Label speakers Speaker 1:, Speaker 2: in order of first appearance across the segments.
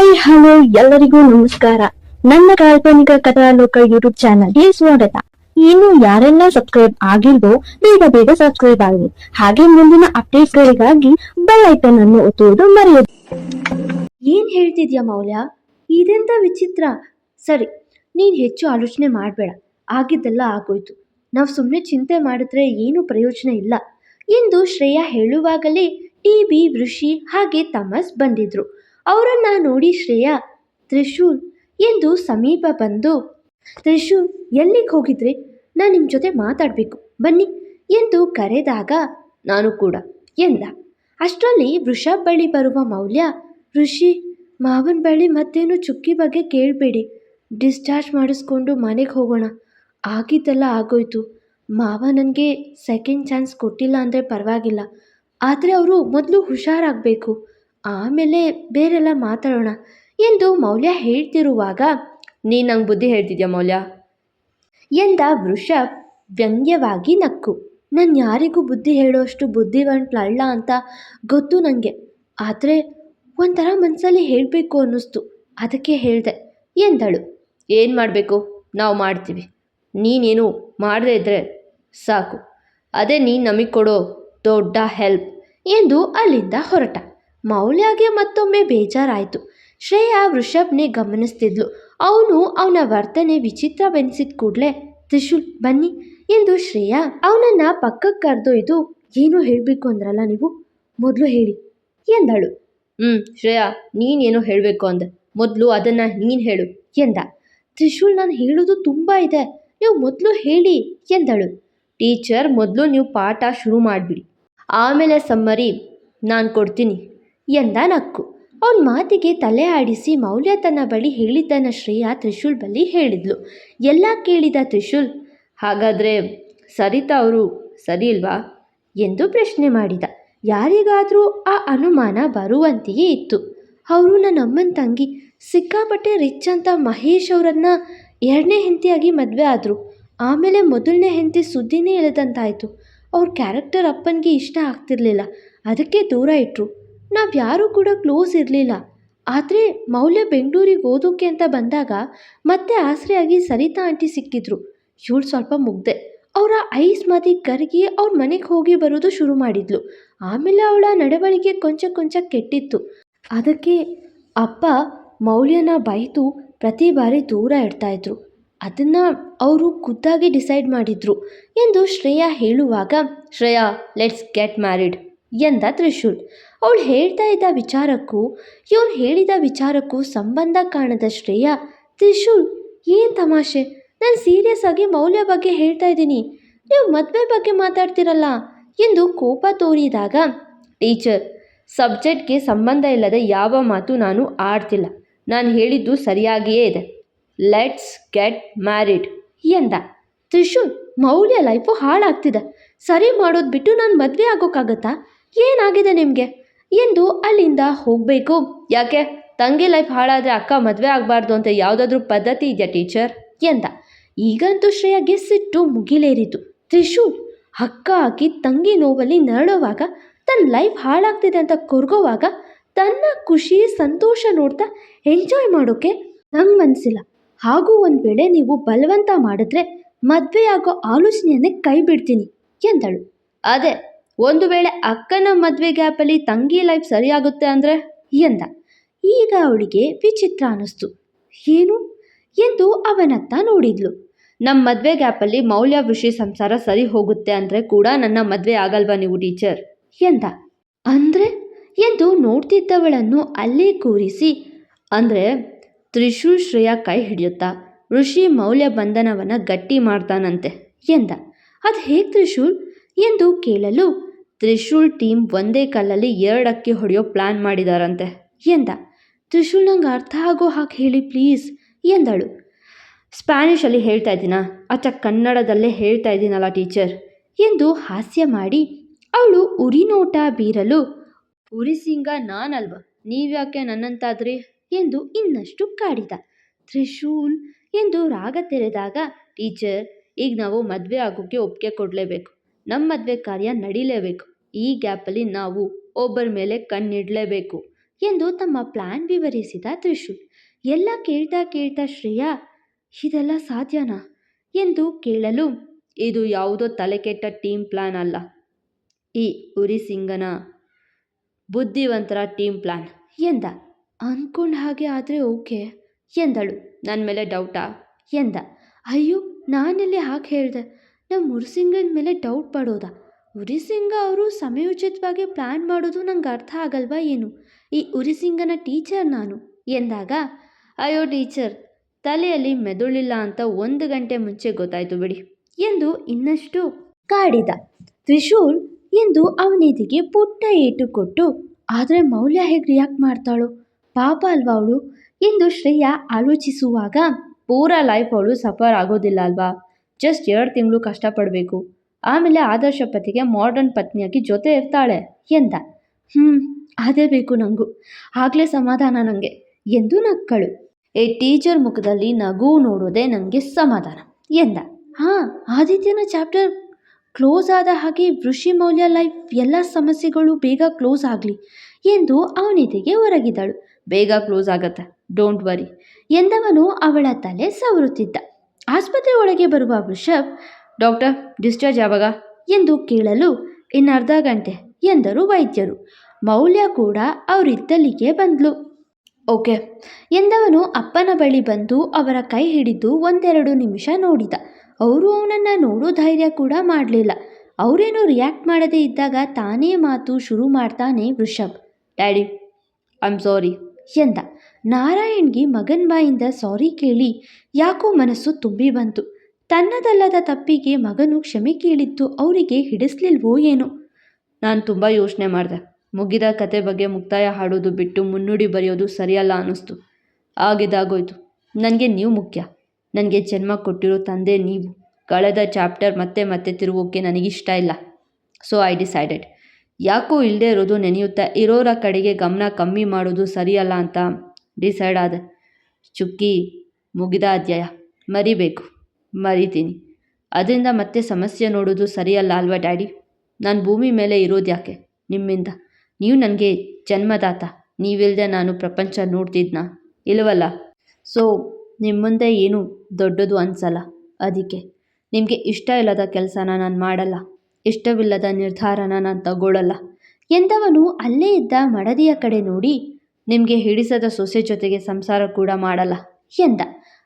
Speaker 1: Hi hello ಎಲ್ಲರಿಗೂ ನಮಸ್ಕಾರ. ನನ್ನ ಕಾಲ್ಪನಿಕ ಕಥಾಲೋಕ ಯೂಟ್ಯೂಬ್ ಚಾನಲ್ಗೆ ಸ್ವಾಗತ. ಇನ್ನು ಯಾರೆಲ್ಲ ಸಬ್ಸ್ಕ್ರೈಬ್ ಆಗಿಲ್ವೋ, ಬೇಗ ಬೇಗ ಸಬ್ಸ್ಕ್ರೈಬ್ ಆಗಲಿ ಹಾಗೆ ಮುಂದಿನ ಅಪ್ಡೇಟ್ ಗಳಿಗಾಗಿ ಬೆಲ್ ಐಕನ್ ಅನ್ನು ಒತ್ತುವುದು ಮರೆಯದು.
Speaker 2: ಏನ್ ಹೇಳ್ತಿದ್ಯಾ ಮೌಲ್ಯ? ಇದೆಂತ ವಿಚಿತ್ರ. ಸರಿ, ನೀನ್ ಹೆಚ್ಚು ಆಲೋಚನೆ ಮಾಡಬೇಡ. ಆಗಿದ್ದೆಲ್ಲ ಆಗೋಯ್ತು. ನಾವು ಸುಮ್ಮನೆ ಚಿಂತೆ ಮಾಡಿದ್ರೆ ಏನು ಪ್ರಯೋಜನ ಇಲ್ಲ. ಎಂದು ಶ್ರೇಯಾ ಹೇಳುವಾಗಲೇ ಟಿ ಬಿ ಋಷಿ ಹಾಗೆ ತಮಸ್ ಬಂದಿದ್ರು. ಅವರನ್ನ ನೋಡಿ ಶ್ರೇಯಾ, ತ್ರಿಶೂಲ್ ಎಂದು ಸಮೀಪ ಬಂದು, ತ್ರಿಶೂಲ್, ಎಲ್ಲಿಗೆ ಹೋಗಿದ್ರಿ? ನಾನು ನಿಮ್ಮ ಜೊತೆ ಮಾತಾಡಬೇಕು. ಬನ್ನಿ ಎಂದು ಕರೆದಾಗ, ನಾನು ಕೂಡ ಎಂದ. ಅಷ್ಟರಲ್ಲಿ ವೃಷಭ್ ಬಳಿ ಬರುವ ಮೌಲ್ಯ, ಋಷಿ, ಮಾವನ ಬಳಿ ಮತ್ತೇನು ಚುಕ್ಕಿ ಬಗ್ಗೆ ಕೇಳಬೇಡಿ. ಡಿಸ್ಚಾರ್ಜ್ ಮಾಡಿಸ್ಕೊಂಡು ಮನೆಗೆ ಹೋಗೋಣ. ಆಗಿದ್ದೆಲ್ಲ ಆಗೋಯ್ತು. ಮಾವ ನನಗೆ ಸೆಕೆಂಡ್ ಚಾನ್ಸ್ ಕೊಟ್ಟಿಲ್ಲ ಅಂದರೆ ಪರವಾಗಿಲ್ಲ. ಆದರೆ ಅವರು ಮೊದಲು ಹುಷಾರಾಗಬೇಕು. ಆಮೇಲೆ ಬೇರೆಲ್ಲ ಮಾತಾಡೋಣ ಎಂದು ಮೌಲ್ಯ ಹೇಳ್ತಿರುವಾಗ ನೀ ನಂಗೆ ಬುದ್ಧಿ ಹೇಳ್ತಿದ್ಯಾ ಮೌಲ್ಯ? ಎಂದ ವೃಷಭ್ ವ್ಯಂಗ್ಯವಾಗಿ ನಕ್ಕು. ನಾನು ಯಾರಿಗೂ ಬುದ್ಧಿ ಹೇಳೋಷ್ಟು ಬುದ್ಧಿವಂತಳಲ್ಲ ಅಂತ ಗೊತ್ತು ನನಗೆ ಆದರೆ ಒಂಥರ ಮನಸ್ಸಲ್ಲಿ ಹೇಳಬೇಕು ಅನ್ನಿಸ್ತು. ಅದಕ್ಕೆ ಹೇಳಿದೆ, ಎಂದಳು. ಏನು ಮಾಡಬೇಕು? ನಾವು ಮಾಡ್ತೀವಿ. ನೀನೇನು ಮಾಡದೇ ಇದ್ದರೆ ಸಾಕು. ಅದೇ ನೀನು ನಮಗೆ ಕೊಡೋ ದೊಡ್ಡ ಹೆಲ್ಪ್ ಎಂದು ಅಲ್ಲಿಂದ ಹೊರಟ. ಮೌಲ್ಯಗೆ ಮತ್ತೊಮ್ಮೆ ಬೇಜಾರಾಯಿತು. ಶ್ರೇಯಾ ವೃಷಭ್ನೇ ಗಮನಿಸ್ತಿದ್ಲು. ಅವನು ಅವನ ವರ್ತನೆ ವಿಚಿತ್ರವೆನಿಸಿದ ಕೂಡಲೇ, ತ್ರಿಶೂಲ್, ಬನ್ನಿ ಎಂದು ಶ್ರೇಯಾ ಅವನನ್ನ ಪಕ್ಕಕ್ಕೆ ಕರೆದೊಯ್ದು, ಏನು ಹೇಳಬೇಕು ಅಂದ್ರಲ್ಲ ನೀವು? ಮೊದಲು ಹೇಳಿ ಎಂದಳು. ಹ್ಞೂ ಶ್ರೇಯಾ, ನೀನೇನು ಹೇಳಬೇಕು ಅಂದೆ. ಮೊದಲು ಅದನ್ನು ನೀನು ಹೇಳು ಎಂದ. ತ್ರಿಶೂಲ್, ನಾನು ಹೇಳೋದು ತುಂಬ ಇದೆ. ನೀವು ಮೊದಲು ಹೇಳಿ ಎಂದಳು. ಟೀಚರ್, ಮೊದಲು ನೀವು ಪಾಠ ಶುರು ಮಾಡಿಬಿಡಿ. ಆಮೇಲೆ ಸಮ್ಮರಿ ನಾನು ಕೊಡ್ತೀನಿ. ಎಂದ ನಕ್ಕು. ಅವನ ಮಾತಿಗೆ ತಲೆ ಆಡಿಸಿ ಮೌಲ್ಯ ತನ್ನ ಬಳಿ ಹೇಳಿದ್ದನ್ನ ಶ್ರೇಯ ತ್ರಿಶೂಲ್ ಬಳಿ ಹೇಳಿದ್ಲು. ಎಲ್ಲ ಕೇಳಿದ ತ್ರಿಶೂಲ್, ಹಾಗಾದರೆ ಸರಿತಾ ಅವರು? ಸರಿ ಇಲ್ವಾ? ಎಂದು ಪ್ರಶ್ನೆ ಮಾಡಿದ. ಯಾರಿಗಾದರೂ ಆ ಅನುಮಾನ ಬರುವಂತೆಯೇ ಇತ್ತು. ಅವರು ನನ್ನಮ್ಮನ ತಂಗಿ ಸಿಕ್ಕಾಪಟ್ಟೆ ರಿಚ್ ಅಂತ ಮಹೇಶ್ ಅವರನ್ನ ಎರಡನೇ ಹೆಂಡತಿಯಾಗಿ ಮದುವೆ ಆದರು. ಆಮೇಲೆ ಮೊದಲನೇ ಹೆಂಡತಿ ಸುದ್ದಿನೇ ಇಲ್ಲದಂತಾಯಿತು ಅವ್ರ ಕ್ಯಾರೆಕ್ಟರ್ ಅಪ್ಪನಿಗೆ ಇಷ್ಟ ಆಗ್ತಿರ್ಲಿಲ್ಲ. ಅದಕ್ಕೆ ದೂರ ಇಟ್ಟರು ನಾವು ಯಾರೂ ಕೂಡ ಕ್ಲೋಸ್ ಇರಲಿಲ್ಲ. ಆದರೆ ಮೌಲ್ಯ ಬೆಂಗಳೂರಿಗೆ ಓದೋಕ್ಕೆ ಅಂತ ಬಂದಾಗ ಮತ್ತೆ ಆಸರೆಯಾಗಿ ಸರಿತಾ ಆಂಟಿ ಸಿಕ್ಕಿದ್ರು. ಇವಳು ಸ್ವಲ್ಪ ಮುಗ್ದೆ. ಅವರ ಐಸ್ ಮದಿ ಕರಗಿ ಅವ್ರ ಮನೆಗೆ ಹೋಗಿ ಬರೋದು ಶುರು ಮಾಡಿದ್ಲು. ಆಮೇಲೆ ಅವಳ ನಡವಳಿಕೆ ಕೊಂಚ ಕೊಂಚ ಕೆಟ್ಟಿತ್ತು. ಅದಕ್ಕೆ ಅಪ್ಪ ಮೌಲ್ಯನ ಬೈತು ಪ್ರತಿ ಬಾರಿ ದೂರ ಇಡ್ತಾಯಿದ್ರು ಅದನ್ನು ಅವರು ಖುದ್ದಾಗಿ ಡಿಸೈಡ್ ಮಾಡಿದ್ರು ಎಂದು ಶ್ರೇಯಾ ಹೇಳುವಾಗ, ಶ್ರೇಯಾ ಲೆಟ್ಸ್ ಗೆಟ್ ಮ್ಯಾರಿಡ್ ಎಂದ ತ್ರಿಶೂಲ್. ಅವಳು ಹೇಳ್ತಾ ಇದ್ದ ವಿಚಾರಕ್ಕೂ, ಇವನು ಹೇಳಿದ ವಿಚಾರಕ್ಕೂ ಸಂಬಂಧ ಕಾಣದ ಶ್ರೇಯ, ತ್ರಿಶೂಲ್, ಏನು ತಮಾಷೆ? ನಾನು ಸೀರಿಯಸ್ ಆಗಿ ಮೌಲ್ಯ ಬಗ್ಗೆ ಹೇಳ್ತಾ ಇದ್ದೀನಿ. ನೀವು ಮದುವೆ ಬಗ್ಗೆ ಮಾತಾಡ್ತಿರಲ್ಲ ಎಂದು ಕೋಪ ತೋರಿದಾಗ, ಟೀಚರ್, ಸಬ್ಜೆಕ್ಟ್ಗೆ ಸಂಬಂಧ ಇಲ್ಲದ ಯಾವ ಮಾತು ನಾನು ಆಡ್ತಿಲ್ಲ. ನಾನು ಹೇಳಿದ್ದು ಸರಿಯಾಗಿಯೇ ಇದೆ. ಲೆಟ್ಸ್ ಗೆಟ್ ಮ್ಯಾರಿಡ್ ಎಂದ. ತ್ರಿಶೂಲ್, ಮೌಲ್ಯ ಲೈಫು ಹಾಳಾಗ್ತಿದೆ. ಸರಿ ಮಾಡೋದು ಬಿಟ್ಟು ನಾನು ಮದುವೆ ಆಗೋಕ್ಕಾಗತ್ತಾ? ಏನಾಗಿದೆ ನಿಮಗೆ? ಎಂದು ಅಲ್ಲಿಂದ ಹೋಗಬೇಕು. ಯಾಕೆ? ತಂಗಿ ಲೈಫ್ ಹಾಳಾದರೆ ಅಕ್ಕ ಮದುವೆ ಆಗಬಾರ್ದು ಅಂತ ಯಾವುದಾದ್ರೂ ಪದ್ಧತಿ ಇದೆಯಾ ಟೀಚರ್ ಎಂದ. ಈಗಂತೂ ಶ್ರೇಯಾಗೆ ಸಿಟ್ಟು ಮುಗಿಲೇರಿತು. ತ್ರಿಶು, ಅಕ್ಕ ಹಾಕಿ ತಂಗಿ ನೋವಲ್ಲಿ ನರಳುವಾಗ ತನ್ನ ಲೈಫ್ ಹಾಳಾಗ್ತಿದೆ ಅಂತ ಕೊರ್ಗೋವಾಗ ತನ್ನ ಖುಷಿ, ಸಂತೋಷ ನೋಡ್ತಾ ಎಂಜಾಯ್ ಮಾಡೋಕ್ಕೆ ನಂಗೆ ಮನಸ್ಸಿಲ್ಲ ಹಾಗೂ ಒಂದು ವೇಳೆ ನೀವು ಬಲವಂತ ಮಾಡಿದ್ರೆ ಮದುವೆಯಾಗೋ ಆಗೋ ಆಲೋಚನೆಯನ್ನೇ ಕೈ ಬಿಡ್ತೀನಿ ಎಂದಳು. ಅದೇ ಒಂದು ವೇಳೆ ಅಕ್ಕನ ಮದುವೆ ಗ್ಯಾಪಲ್ಲಿ ತಂಗಿ ಲೈಫ್ ಸರಿಯಾಗುತ್ತೆ ಅಂದರೆ ಎಂದ? ಈಗ ಅವಳಿಗೆ ವಿಚಿತ್ರ ಅನಿಸ್ತು. ಏನು? ಎಂದು ಅವನತ್ತ ನೋಡಿದ್ಲು. ನಮ್ಮ ಮದುವೆ ಗ್ಯಾಪಲ್ಲಿ ಮೌಲ್ಯ ಋಷಿ ಸಂಸಾರ ಸರಿ ಹೋಗುತ್ತೆ ಅಂದರೆ ಕೂಡ ನನ್ನ ಮದುವೆ ಆಗಲ್ವಾ ನೀವು ಟೀಚರ್? ಎಂದ. ಅಂದರೆ? ಎಂದು ನೋಡ್ತಿದ್ದವಳನ್ನು ಅಲ್ಲೇ ಕೂರಿಸಿ, ಅಂದರೆ ತ್ರಿಶೂ ಶ್ರೇಯ ಕೈ ಹಿಡಿಯುತ್ತಾ, ಋಷಿ ಮೌಲ್ಯ ಬಂಧನವನ್ನು ಗಟ್ಟಿ ಮಾಡ್ತಾನಂತೆ, ಎಂದ. ಅದು ಹೇಗೆ ತ್ರಿಶೂಲ್? ಎಂದು ಕೇಳಲು ತ್ರಿಶೂಲ್ ಟೀಮ್ ಒಂದೇ ಕಲ್ಲಲ್ಲಿ ಎರಡು ಅಕ್ಕಿ ಹೊಡೆಯೋ ಪ್ಲ್ಯಾನ್ ಮಾಡಿದಾರಂತೆ. ಎಂದ, ತ್ರಿಶೂಲ್ ನಂಗೆ ಅರ್ಥ ಆಗೋ ಹಾಗೆ ಹೇಳಿ ಪ್ಲೀಸ್, ಎಂದಳು. ಸ್ಪ್ಯಾನಿಷಲ್ಲಿ ಹೇಳ್ತಾ ಇದ್ದೀನಾ? ಅಚ್ಚ ಕನ್ನಡದಲ್ಲೇ ಹೇಳ್ತಾ ಇದ್ದೀನಲ್ಲ ಟೀಚರ್, ಎಂದು ಹಾಸ್ಯ ಮಾಡಿ ಅವಳು ಉರಿನೋಟ ಬೀರಲು ಉರಿಸಿಂಗ ನಾನಲ್ವ, ನೀವ್ಯಾಕೆ ನನ್ನಂತಾದ್ರಿ? ಎಂದು ಇನ್ನಷ್ಟು ಕಾಡಿದ. ತ್ರಿಶೂಲ್, ಎಂದು ರಾಗ ತೆರೆದಾಗ, ಟೀಚರ್, ಈಗ ನಾವು ಮದುವೆ ಆಗೋಕ್ಕೆ ಒಪ್ಪಿಗೆ ಕೊಡಲೇಬೇಕು. ನಮ್ಮ ಮದುವೆ ಕಾರ್ಯ ನಡೀಲೇಬೇಕು. ಈ ಗ್ಯಾಪಲ್ಲಿ ನಾವು ಒಬ್ಬರ ಮೇಲೆ ಕಣ್ಣಿಡಲೇಬೇಕು ಎಂದು ತಮ್ಮ ಪ್ಲಾನ್ ವಿವರಿಸಿದ ತ್ರಿಶೂಲ್. ಎಲ್ಲ ಕೇಳ್ತಾ ಕೇಳ್ತಾ, ಶ್ರೇಯಾ, ಇದೆಲ್ಲ ಸಾಧ್ಯನಾ? ಎಂದು ಕೇಳಲು, ಇದು ಯಾವುದೋ ತಲೆಕೆಟ್ಟ ಟೀಮ್ ಪ್ಲಾನ್ ಅಲ್ಲ. ಈ ಉರಿ ಸಿಂಗನ ಬುದ್ಧಿವಂತರ ಟೀಮ್ ಪ್ಲಾನ್ ಎಂದ. ಅಂದ್ಕೊಂಡ ಹಾಗೆ ಆದರೆ ಓಕೆ ಎಂದಳು. ನನ್ನ ಮೇಲೆ ಡೌಟಾ? ಎಂದ. ಅಯ್ಯೋ, ನಾನೆಲ್ಲಿ ಹಾಕಿ ಹೇಳಿದೆ. ನಮ್ಮ ಉರಿಸಿಂಗನ ಮೇಲೆ ಡೌಟ್ ಪಡೋದ? ಉರಿಸಿಂಗ ಅವರು ಸಮಯೋಚಿತವಾಗಿ ಪ್ಲ್ಯಾನ್ ಮಾಡೋದು ನಂಗೆ ಅರ್ಥ ಆಗಲ್ವಾ ಏನು? ಈ ಉರಿಸಿಂಗನ ಟೀಚರ್ ನಾನು. ಎಂದಾಗ, ಅಯ್ಯೋ ಟೀಚರ್ ತಲೆಯಲ್ಲಿ ಮೆದುಳಿಲ್ಲ ಅಂತ ಒಂದು ಗಂಟೆ ಮುಂಚೆ ಗೊತ್ತಾಯಿತು ಬಿಡಿ ಎಂದು ಇನ್ನಷ್ಟು ಕಾಡಿದ ತ್ರಿಶೂಲ್ ಎಂದು ಅವನಿದಿಗೆ ಪುಟ್ಟ ಏಟು ಕೊಟ್ಟು, ಆದರೆ ಮೌಲ್ಯ ಹೇಗೆ ರಿಯಾಕ್ಟ್ ಮಾಡ್ತಾಳು? ಪಾಪ ಅಲ್ವಾ ಅವಳು? ಎಂದು ಶ್ರೇಯಾ ಆಲೋಚಿಸುವಾಗ, ಪೂರ ಲೈಫ್ ಅವಳು ಸಫರ್ ಆಗೋದಿಲ್ಲ ಅಲ್ವಾ? ಜಸ್ಟ್ ಎರಡು ತಿಂಗಳು ಕಷ್ಟಪಡಬೇಕು. ಆಮೇಲೆ ಆದರ್ಶ ಪತಿಗೆ ಮಾಡರ್ನ್ ಪತ್ನಿಯಾಗಿ ಜೊತೆ ಇರ್ತಾಳೆ ಎಂದ. ಹ್ಞೂ ಅದೇ ಬೇಕು ನನಗೂ ಆಗಲೇ ಸಮಾಧಾನ ನನಗೆ ಎಂದು ನಕ್ಕಳು. ಏ ಟೀಚರ್ ಮುಖದಲ್ಲಿ ನಗು ನೋಡೋದೇ ನನಗೆ ಸಮಾಧಾನ ಎಂದ. ಹಾಂ, ಆದಿತ್ಯನ ಚಾಪ್ಟರ್ ಕ್ಲೋಸ್ ಆದ ಹಾಗೆ ವೃಷಿ ಮೌಲ್ಯ ಲೈಫ್ ಎಲ್ಲ ಸಮಸ್ಯೆಗಳು ಬೇಗ ಕ್ಲೋಸ್ ಆಗಲಿ ಎಂದು ಅವನಿತಿಗೆ ಹೊರಗಿದಳು ಬೇಗ ಕ್ಲೋಸ್ ಆಗತ್ತೆ ಡೋಂಟ್ ವರಿ ಎಂದವನು ಅವಳ ತಲೆ ಸವರುತ್ತಿದ್ದ. ಆಸ್ಪತ್ರೆ ಒಳಗೆ ಬರುವ ವೃಷಭ್ ಡಾಕ್ಟರ್ ಡಿಸ್ಚಾರ್ಜ್ ಯಾವಾಗ ಎಂದು ಕೇಳಲು ಇನ್ನರ್ಧ ಗಂಟೆ ಎಂದರು ವೈದ್ಯರು. ಮೌಲ್ಯ ಕೂಡ ಅವರಿದ್ದಲ್ಲಿಗೆ ಬಂದ್ಲು. ಓಕೆ, ಎಂದವನು ಅಪ್ಪನ ಬಳಿ ಬಂದು ಅವರ ಕೈ ಹಿಡಿದು ಒಂದೆರಡು ನಿಮಿಷ ನೋಡಿದ. ಅವರು ಅವನನ್ನು ನೋಡೋ ಧೈರ್ಯ ಕೂಡ ಮಾಡಲಿಲ್ಲ. ಅವರೇನು ರಿಯಾಕ್ಟ್ ಮಾಡದೇ ಇದ್ದಾಗ ತಾನೇ ಮಾತು ಶುರು ಮಾಡ್ತಾನೆ Vrishabh. Daddy I am sorry ಎಂದ. ನಾರಾಯಣ್ಗೆ ಮಗನ್ ಬಾಯಿಂದ ಸಾರಿ ಕೇಳಿ ಯಾಕೋ ಮನಸ್ಸು ತುಂಬಿ ಬಂತು. ತನ್ನದಲ್ಲದ ತಪ್ಪಿಗೆ ಮಗನು ಕ್ಷಮೆ ಕೇಳಿದ್ದು ಅವರಿಗೆ ಹಿಡಿಸ್ಲಿಲ್ವೋ ಏನೋ? ನಾನು ತುಂಬ ಯೋಚನೆ ಮಾಡಿದೆ. ಮುಗಿದ ಕತೆ ಬಗ್ಗೆ ಮುಕ್ತಾಯ ಹಾಡೋದು ಬಿಟ್ಟು ಮುನ್ನುಡಿ ಬರೆಯೋದು ಸರಿಯಲ್ಲ ಅನ್ನಿಸ್ತು. ಆಗಿದಾಗೋಯ್ತು ನನಗೆ ನೀವು ಮುಖ್ಯ. ನನಗೆ ಜನ್ಮ ಕೊಟ್ಟಿರೋ ತಂದೆ ನೀವು. ಕಳೆದ ಚಾಪ್ಟರ್ ಮತ್ತೆ ಮತ್ತೆ ತಿರುಗೋಕ್ಕೆ ನನಗಿಷ್ಟ ಇಲ್ಲ. ಸೊ ಐ ಡಿಸೈಡೆಡ್ ಯಾಕೋ ಇಲ್ಲದೆ ಇರೋದು ನೆನೆಯುತ್ತಾ ಇರೋರ ಕಡೆಗೆ ಗಮನ ಕಮ್ಮಿ ಮಾಡೋದು ಸರಿಯಲ್ಲ ಅಂತ ಡಿಸೈಡ್ ಆದೆ. ಚುಕ್ಕಿ, ಮುಗಿದ ಅಧ್ಯಾಯ. ಮರಿಬೇಕು. ಮರಿತೀನಿ. ಅದರಿಂದ ಮತ್ತೆ ಸಮಸ್ಯೆ ನೋಡೋದು ಸರಿಯಲ್ಲ ಅಲ್ವಾ ಡ್ಯಾಡಿ? ನಾನು ಭೂಮಿ ಮೇಲೆ ಇರೋದು ಯಾಕೆ? ನಿಮ್ಮಿಂದ. ನೀವು ನನಗೆ ಜನ್ಮದಾತ. ನೀವಿಲ್ಲದೆ ನಾನು ಪ್ರಪಂಚ ನೋಡ್ತಿದ್ನಾ. ಇಲ್ಲವಲ್ಲ ಸೊ ನಿಮ್ಮ ಮುಂದೆ ಏನು ದೊಡ್ಡದು ಅನಿಸಲ್ಲ. ಅದಕ್ಕೆ. ನಿಮಗೆ ಇಷ್ಟ ಇಲ್ಲದ ಕೆಲಸನ ನಾನು ಮಾಡಲ್ಲ. ಇಷ್ಟವಿಲ್ಲದ ನಿರ್ಧಾರನ ನಾನು ತಗೊಳ್ಳಲ್ಲ ಎಂದವನು ಅಲ್ಲೇ ಇದ್ದ ಮಡದಿಯ ಕಡೆ ನೋಡಿ ನಿಮಗೆ ಹಿಡಿಸದ ಸೊಸೆ ಜೊತೆಗೆ ಸಂಸಾರ ಕೂಡ ಮಾಡಲ್ಲ ಎಂದ.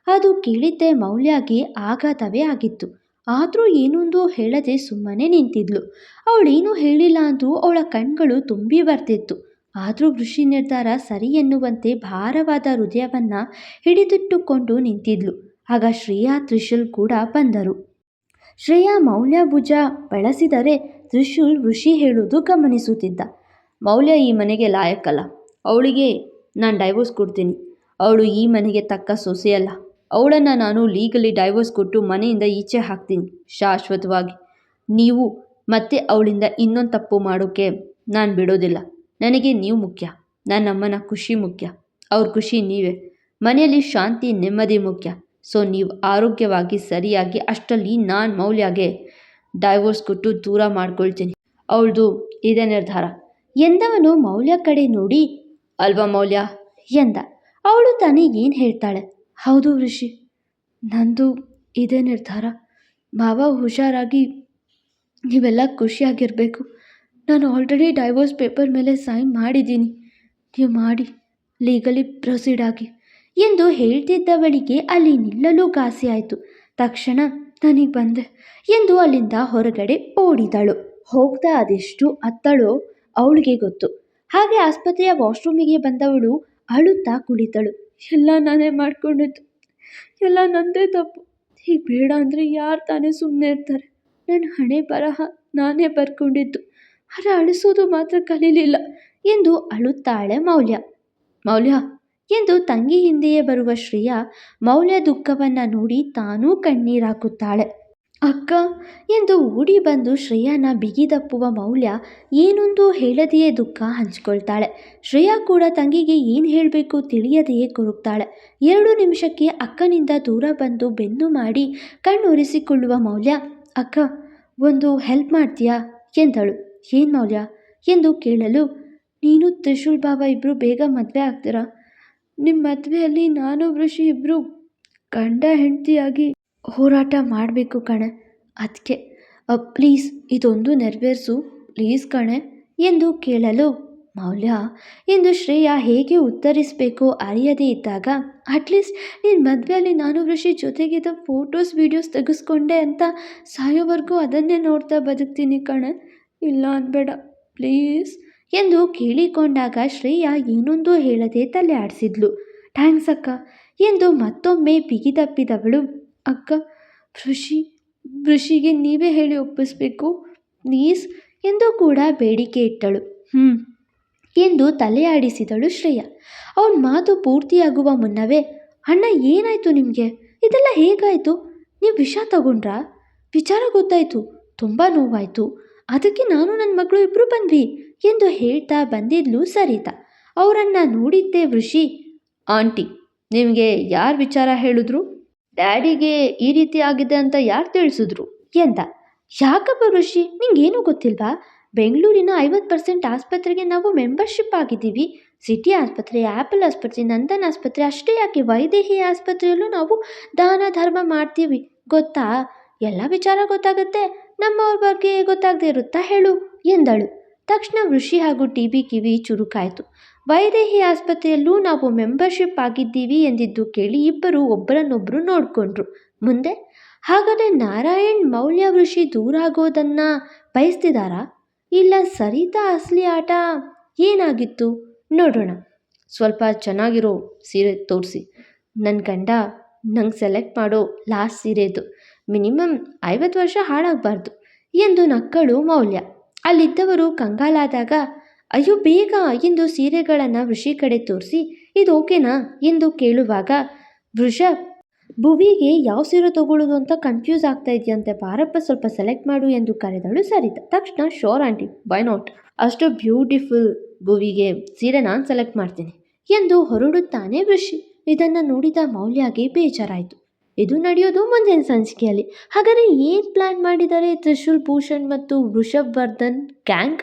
Speaker 2: ಅದು ಕೇಳಿದ್ದೆ ಮೌಲ್ಯಗೆ ಆಘಾತವೇ ಆಗಿತ್ತು. ಆದರೂ ಏನೊಂದು ಹೇಳದೆ ಸುಮ್ಮನೆ ನಿಂತಿದ್ಲು. ಅವಳೇನು ಹೇಳಿಲ್ಲ ಅಂದರೂ ಅವಳ ಕಣ್ಗಳು ತುಂಬಿ ಬರ್ತಿತ್ತು. ಆದರೂ ಋಷಿ ನಿರ್ಧಾರ ಸರಿ ಎನ್ನುವಂತೆ ಭಾರವಾದ ಹೃದಯವನ್ನು ಹಿಡಿದಿಟ್ಟುಕೊಂಡು ನಿಂತಿದ್ಲು. ಆಗ ಶ್ರೇಯಾ, ತ್ರಿಶೂಲ್ ಕೂಡ ಬಂದರು. ಶ್ರೇಯಾ ಮೌಲ್ಯ ಭುಜ ಬಳಸಿದರೆ ತ್ರಿಶೂಲ್ ಋಷಿ ಹೇಳುವುದು ಗಮನಿಸುತ್ತಿದ್ದ. ಮೌಲ್ಯ ಈ ಮನೆಗೆ ಲಾಯಕ್ಕಲ್ಲ. ಅವಳಿಗೆ ನಾನು ಡೈವೋರ್ಸ್ ಕೊಡ್ತೀನಿ. ಅವಳು ಈ ಮನೆಗೆ ತಕ್ಕ ಸೊಸೆಯಲ್ಲ. ಅವಳನ್ನು ನಾನು ಲೀಗಲಿ ಡೈವೋರ್ಸ್ ಕೊಟ್ಟು ಮನೆಯಿಂದ ಈಚೆ ಹಾಕ್ತೀನಿ, ಶಾಶ್ವತವಾಗಿ. ನೀವು ಮತ್ತೆ ಅವಳಿಂದ ಇನ್ನೊಂದು ತಪ್ಪು ಮಾಡೋಕ್ಕೆ ನಾನು ಬಿಡೋದಿಲ್ಲ. ನನಗೆ ನೀವು ಮುಖ್ಯ ನನ್ನ ಅಮ್ಮನ ಖುಷಿ ಮುಖ್ಯ, ಅವ್ರ ಖುಷಿ ನೀವೇ. ಮನೆಯಲ್ಲಿ ಶಾಂತಿ, ನೆಮ್ಮದಿ ಮುಖ್ಯ. ಸೊ ನೀವು ಆರೋಗ್ಯವಾಗಿ ಸರಿಯಾಗಿ ಅಷ್ಟರಲ್ಲಿ ನಾನು ಮೌಲ್ಯಗೆ ಡೈವೋರ್ಸ್ ಕೊಟ್ಟು ದೂರ ಮಾಡ್ಕೊಳ್ತೀನಿ. ಅವಳದು ಇದೇ ನಿರ್ಧಾರ. ಎಂದವನು ಮೌಲ್ಯ ಕಡೆ ನೋಡಿ, ಅಲ್ವಾ ಮೌಲ್ಯ? ಎಂದ. ಅವಳು ತಾನೇ ಏನು ಹೇಳ್ತಾಳೆ? ಹೌದು ಋಷಿ, ನಂದು ಇದೇ ನಿರ್ಧಾರ. ಮಾವ ಹುಷಾರಾಗಿ, ನೀವೆಲ್ಲ ಖುಷಿಯಾಗಿರಬೇಕು. ನಾನು ಆಲ್ರೆಡಿ ಡೈವೋರ್ಸ್ ಪೇಪರ್ ಮೇಲೆ ಸೈನ್ ಮಾಡಿದ್ದೀನಿ. ನೀವು ಮಾಡಿ ಲೀಗಲಿ ಪ್ರೊಸೀಡ್ ಆಗಿ. ಎಂದು ಹೇಳ್ತಿದ್ದವಳಿಗೆ ಅಲ್ಲಿ ನಿಲ್ಲಲು ಆಯಿತು. ತಕ್ಷಣ ನನಗೆ ಬಂದೆ ಎಂದು ಅಲ್ಲಿಂದ ಹೊರಗಡೆ ಓಡಿದಳು. ಹೋಗ್ತಾ ಅದೆಷ್ಟು ಅತ್ತಳೋ ಅವಳಿಗೆ ಗೊತ್ತು. ಹಾಗೆ ಆಸ್ಪತ್ರೆಯ ವಾಶ್ರೂಮಿಗೆ ಬಂದವಳು ಅಳುತ್ತಾ ಕುಳಿತಳು. ಎಲ್ಲ ನಾನೇ ಮಾಡ್ಕೊಂಡಿದ್ದು. ಎಲ್ಲ ನನ್ನದೇ ತಪ್ಪು. ಹೀಗೆ ಬೇಡ ಅಂದರೆ ಯಾರು ತಾನೇ ಸುಮ್ಮನೆ ಇರ್ತಾರೆ. ನನ್ನ ಹಣೆ ಬರಹ ನಾನೇ ಬರ್ಕೊಂಡಿದ್ದು. ಆದರೆ ಅಳಿಸೋದು ಮಾತ್ರ ಕಲೀಲಿಲ್ಲ. ಎಂದು ಅಳುತ್ತಾಳೆ ಮೌಲ್ಯ. ಮೌಲ್ಯ, ಎಂದು ತಂಗಿ ಹಿಂದೆಯೇ ಬರುವ ಶ್ರೇಯ ಮೌಲ್ಯ ದುಃಖವನ್ನು ನೋಡಿ ತಾನೂ ಕಣ್ಣೀರಾಕುತ್ತಾಳೆ ಅಕ್ಕ, ಎಂದು ಓಡಿ ಬಂದು ಶ್ರೇಯಾನ ಬಿಗಿದಪ್ಪುವ ಮೌಲ್ಯ ಏನೊಂದು ಹೇಳದೆಯೇ ದುಃಖ ಹಂಚಿಕೊಳ್ತಾಳೆ. ಶ್ರೇಯಾ ಕೂಡ ತಂಗಿಗೆ ಏನು ಹೇಳಬೇಕು ತಿಳಿಯದೆಯೇ ಕೊರಗ್ತಾಳೆ ಎರಡು ನಿಮಿಷಕ್ಕೆ ಅಕ್ಕನಿಂದ ದೂರ ಬಂದು ಬೆನ್ನು ಮಾಡಿ ಕಣ್ಣುರಿಸಿಕೊಳ್ಳುವ ಮೌಲ್ಯ, ಅಕ್ಕ, ಒಂದು ಹೆಲ್ಪ್ ಮಾಡ್ತೀಯಾ? ಎಂದಳು. ಏನು ಮೌಲ್ಯ? ಎಂದು ಕೇಳಲು, ನೀನು ತ್ರಿಶೂಲ್ ಬಾಬಾ ಇಬ್ಬರು ಬೇಗ ಮದುವೆ ಆಗ್ತೀರಾ? ನಿಮ್ಮ ಮದುವೆಯಲ್ಲಿ ನಾನು ಋಷಿ ಇಬ್ಬರು ಗಂಡ ಹೆಂಡತಿಯಾಗಿ ಹೋರಾಟ ಮಾಡಬೇಕು ಕಣೆ. ಅದಕ್ಕೆ ಪ್ಲೀಸ್ ಇದೊಂದು ನೆರವೇರಿಸು, ಪ್ಲೀಸ್ ಕಣೆ, ಎಂದು ಕೇಳಲು ಮೌಲ್ಯ ಎಂದು ಶ್ರೇಯ ಹೇಗೆ ಉತ್ತರಿಸಬೇಕು ಅರಿಯದೇ ಇದ್ದಾಗ ಅಟ್ಲೀಸ್ಟ್ ನಿನ್ನ ಮದುವೆಯಲ್ಲಿ ನಾನು ವೃಷಿ ಜೊತೆಗಿದ್ದ ಫೋಟೋಸ್ ವೀಡಿಯೋಸ್ ತೆಗೆಸ್ಕೊಂಡೆ ಅಂತ ಸಾಯೋವರೆಗೂ ಅದನ್ನೇ ನೋಡ್ತಾ ಬದುಕ್ತೀನಿ ಕಣೆ. ಇಲ್ಲ ಅನ್ಬೇಡ, ಪ್ಲೀಸ್, ಎಂದು ಕೇಳಿಕೊಂಡಾಗ ಶ್ರೇಯ ಏನೊಂದು ಹೇಳದೆ ತಲೆ ಆಡಿಸಿದ್ಲು. ಥ್ಯಾಂಕ್ಸ್ ಅಕ್ಕ, ಎಂದು ಮತ್ತೊಮ್ಮೆ ಬಿಗಿದಪ್ಪಿದವಳು. ಅಕ್ಕ, ಋಷಿ, ಋಷಿಗೆ ನೀವೇ ಹೇಳಿ ಒಪ್ಪಿಸ್ಬೇಕು. ಪ್ಲೀಸ್. ಎಂದು ಕೂಡ ಬೇಡಿಕೆ ಇಟ್ಟಳು. ಹ್ಞೂ ಎಂದು ತಲೆಯಾಡಿಸಿದಳು ಶ್ರೇಯ. ಅವನ ಮಾತು ಪೂರ್ತಿಯಾಗುವ ಮುನ್ನವೇ, ಅಣ್ಣ, ಏನಾಯಿತು ನಿಮಗೆ? ಇದೆಲ್ಲ ಹೇಗಾಯಿತು? ನೀವು ವಿಷ ತಗೊಂಡ್ರಾ? ವಿಚಾರ ಗೊತ್ತಾಯಿತು. ತುಂಬ ನೋವಾಯಿತು. ಅದಕ್ಕೆ ನಾನು ನನ್ನ ಮಗಳು ಇಬ್ಬರು ಬಂದ್ವಿ ಎಂದು ಹೇಳ್ತಾ ಬಂದಿದ್ಲು ಸರಿತಾ. ಅವರನ್ನು ನೋಡಿದ್ದೆ ವೃಷಿ ಆಂಟಿ, ನಿಮಗೆ ಯಾರು ವಿಚಾರ ಹೇಳಿದ್ರು? ಡ್ಯಾಡಿಗೆ ಈ ರೀತಿ ಆಗಿದೆ ಅಂತ ಯಾರು ತಿಳಿಸಿದ್ರು? ಎಂದ, ಯಾಕಪ್ಪ ಋಷಿ, ನಿಂಗೇನು ಗೊತ್ತಿಲ್ವಾ? ಬೆಂಗಳೂರಿನ ಐವತ್ತು ಪರ್ಸೆಂಟ್ ಆಸ್ಪತ್ರೆಗೆ ನಾವು ಮೆಂಬರ್ಶಿಪ್ ಆಗಿದ್ದೀವಿ. ಸಿಟಿ ಆಸ್ಪತ್ರೆ, ಆ್ಯಪಲ್ ಆಸ್ಪತ್ರೆ, ನಂದನ್ ಆಸ್ಪತ್ರೆ, ಅಷ್ಟೇ ಯಾಕೆ ವೈದೇಹಿ ಆಸ್ಪತ್ರೆಯಲ್ಲೂ ನಾವು ದಾನ ಧರ್ಮ ಮಾಡ್ತೀವಿ? ಗೊತ್ತಾ? ಎಲ್ಲ ವಿಚಾರ ಗೊತ್ತಾಗುತ್ತೆ. ನಮ್ಮವ್ರ ಬಗ್ಗೆ ಗೊತ್ತಾಗದೇ ಇರುತ್ತಾ ಹೇಳು? ಎಂದಳು. ತಕ್ಷಣ ಋಷಿ ಹಾಗೂ ಟಿ ಬಿ ಕಿವಿ ಚುರುಕಾಯಿತು. ವೈದೇಹಿ ಆಸ್ಪತ್ರೆಯಲ್ಲೂ ನಾವು ಮೆಂಬರ್ಶಿಪ್ ಆಗಿದ್ದೀವಿ ಎಂದಿದ್ದು ಕೇಳಿ ಇಬ್ಬರು ಒಬ್ಬರನ್ನೊಬ್ಬರು ನೋಡಿಕೊಂಡ್ರು. ಮುಂದೆ, ಹಾಗಾದರೆ ನಾರಾಯಣ್ ಮೌಲ್ಯ ವೃಷಿ ದೂರ ಬಯಸ್ತಿದ್ದಾರಾ ಇಲ್ಲ ಸರಿತಾ ಅಸಲಿ ಆಟ? ಏನಾಗಿತ್ತು? ನೋಡೋಣ. ಸ್ವಲ್ಪ ಚೆನ್ನಾಗಿರೋ ಸೀರೆ ತೋರಿಸಿ. ನನ್ನ ಗಂಡ ನಂಗೆ ಸೆಲೆಕ್ಟ್ ಮಾಡೋ ಲಾಸ್ಟ್ ಸೀರೆದು. ಮಿನಿಮಮ್ ಐವತ್ತು ವರ್ಷ ಹಾಳಾಗಬಾರ್ದು ಎಂದು ನಕ್ಕಳು ಮೌಲ್ಯ. ಅಲ್ಲಿದ್ದವರು ಕಂಗಾಲಾದಾಗ ಅಯ್ಯೋ, ಬೇಗ ಎಂದು ಸೀರೆಗಳನ್ನು ವೃಷಿ ಕಡೆ ತೋರಿಸಿ. ಇದು ಓಕೆನಾ? ಎಂದು ಕೇಳುವಾಗ, ವೃಷ, ಭುವಿಗೆ ಯಾವ ಸೀರೆ ತಗೊಳ್ಳೋದು ಅಂತ ಕನ್ಫ್ಯೂಸ್ ಆಗ್ತಾ ಇದೆಯಂತೆ ಬಾರಪ್ಪ ಸ್ವಲ್ಪ ಸೆಲೆಕ್ಟ್ ಮಾಡು ಎಂದು ಕರೆದಳು ಸರಿತ. ತಕ್ಷಣ ಶೋರ್ ಆಂಟಿ ಬೈ ನಾಟ್ ಅಷ್ಟು ಬ್ಯೂಟಿಫುಲ್ ಭುವಿಗೆ ಸೀರೆ ನಾನು ಸೆಲೆಕ್ಟ್ ಮಾಡ್ತೀನಿ ಎಂದು ಹೊರಡುತ್ತಾನೆ ವೃಷಿ. ಇದನ್ನು ನೋಡಿದ ಮೌಲ್ಯಗೆ ಬೇಜಾರಾಯಿತು. ಇದು ನಡೆಯೋದು ಮುಂದಿನ ಸಂಚಿಕೆಯಲ್ಲಿ. ಹಾಗಾದರೆ ಏನು ಪ್ಲ್ಯಾನ್ ಮಾಡಿದ್ದಾರೆ ತ್ರಿಶೂಲ್ ಭೂಷಣ್ ಮತ್ತು ವೃಷಭ್ ವರ್ಧನ್ ಗ್ಯಾಂಗ್